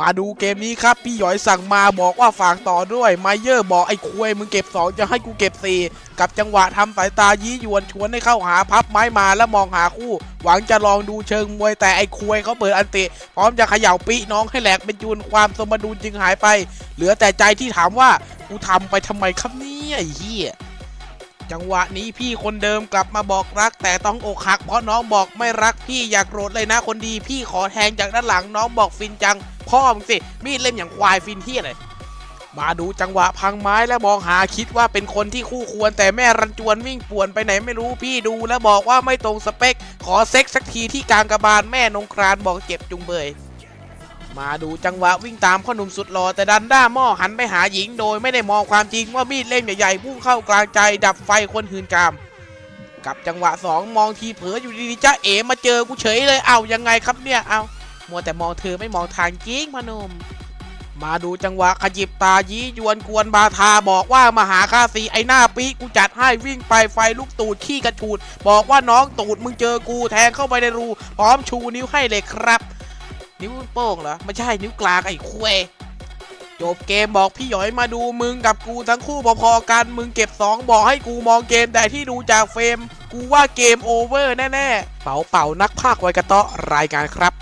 มาดูเกมนี้ครับ พี่หยอยสั่งมาบอกว่าฝากต่อด้วยไมเยอร์บอกไอ้ควยมึงเก็บ 2 จะให้กูเก็บ 4 กับจังหวะทำสายตายี้ยวนชวนให้เข้าหาพับไม้มาแล้วมองหาคู่ หวังจะลองดูเชิงมวยแต่ไอ้ควยเขาเปิดอันติ พร้อมจะเขย่าปีน้องให้แหลกเป็นจูนความสมดุลจึงหายไป เหลือแต่ใจที่ถามว่ากูทำไปทำไมครับเนี่ยไอ้เหี้ย จังหวะนี้พี่คนเดิมกลับมาบอกรัก แต่ต้องอกหักเพราะน้องบอกไม่รักพี่อยากโกรธเลยนะคนดี พี่ขอแทงจากด้านหลังน้องบอกฟินจัง พ่อมึงสิ มีดเล่มอย่างควายฟินเที่ยเลยมาดูจังหวะพังไม้และมองหาคิดว่าเป็นคนที่คู่ควร แต่แม่รันจวนวิ่งป่วนไปไหนไม่รู้พี่ดู แล้วบอกว่าไม่ตรงสเปค ขอเซ็กสักทีที่กลางกระบาลแม่นงครานบอกเจ็บจุงเบย มาดูจังหวะวิ่งตามพ่อหนุ่มสุดหล่อแต่ดันด้าหม้อหันไปหาหญิงโดยไม่ได้มองความจริงว่ามีดเล่มใหญ่ๆพุ่งเข้ากลางใจดับไฟคนหืนกาม กับจังหวะสองมองทีเผลออยู่ดีๆจ้าเอ๋มาเจอกูเฉยเลยเอายังไงครับเนี่ยเอามัวแต่มองเธอไม่มองทางจริงพอหนมมาดูจังหวะขยิบตายี้ยวนกวนบาทาบอกว่ามาหาข้าสีไอหน้าปีกูจัดให้วิ่งไปไฟลุกตูดขี้กระชูด บอกว่าน้องตูดมึงเจอกูแทงเข้าไปในรู พร้อมชูนิ้วให้เลยครับ นิ้วโป้งเหรอไม่ใช่นิ้วกลางไอ้คุยจบเกมบอกพี่หยอยมาดูมึงกับกูทั้งคู่พอๆกันมึงเก็บ 2 บอกให้กูมองเกมแต่ที่ดูจากเฟรม กูว่าเกมโอเวอร์แน่ๆเป๋าเป่านักภาคไวกระเตาะรายการครับ